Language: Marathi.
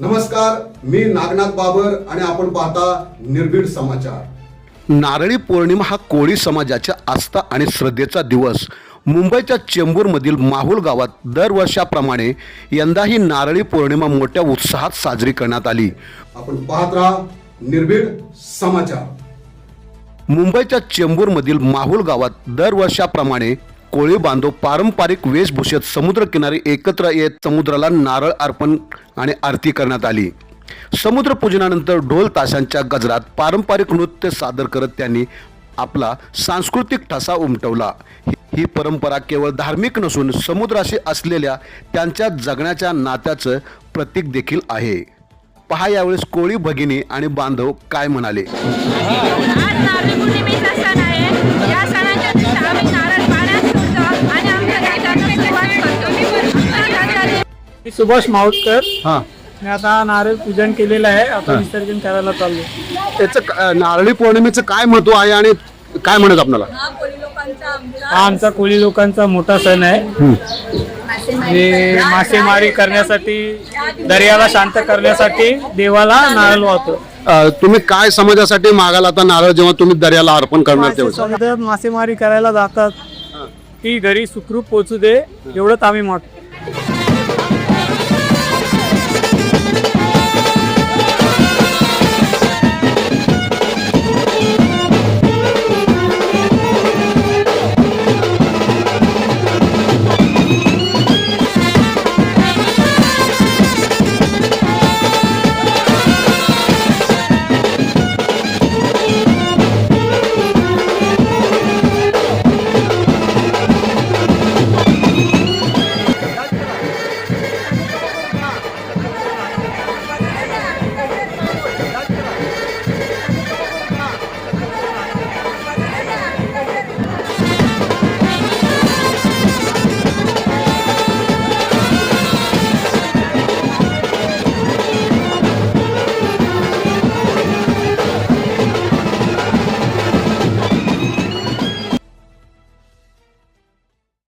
नमस्कार मी नागनाथ बाबर आणि आपण पाहता निर्भीड समाचार. नारळी पौर्णिमा हा कोळी समाजाच्या आस्था आणि श्रद्धेचा दिवस. मुंबईच्या चेंबूरमधील माहुल गावात दरवर्षाप्रमाणे यंदाही नारळी पौर्णिमा मोठ्या उत्साहात साजरी करण्यात आली. आपण पाहत राहा निर्भीड समाचार. मुंबईच्या चेंबूरमधील माहुल गावात दरवर्षाप्रमाणे कोळी बांधव पारंपरिक वेशभूषेत समुद्रकिनारी एकत्र येत समुद्राला नारळ अर्पण आणि आरती करण्यात आली. समुद्रपूजनानंतर ढोल ताशांच्या गजरात पारंपरिक नृत्य सादर करत त्यांनी आपला सांस्कृतिक ठसा उमटवला. ही- परंपरा केवळ धार्मिक नसून समुद्राशी असलेल्या त्यांच्या जगण्याच्या नात्याचं प्रतीक देखील आहे. पहा यावेळेस कोळी भगिनी आणि बांधव काय म्हणाले? मी सुभाष माऊतकर हां. मी आता नारळ पूजन केलेलं आहे. आता विसर्जन करायला चाललो त्याचं क- नारळी पौर्णिमेचं काय महत्त्व आहे आणि काय म्हणत आपल्याला? हा आमचा कोळी लोकांचा मोठा सण आहे. जे मासेमारी करण्यासाठी दर्याला शांत करण्यासाठी देवाला नारळ वाहतो. अ, तुम्ही काय समाजासाठी मागाल आता नारळ जेव्हा तुम्ही दर्याला अर्पण करणार मासे तेव्हा? समुद्रात मासेमारी करायला जातात. ती घरी सुखरूप पोचू दे एवढंच आम्ही मागतो.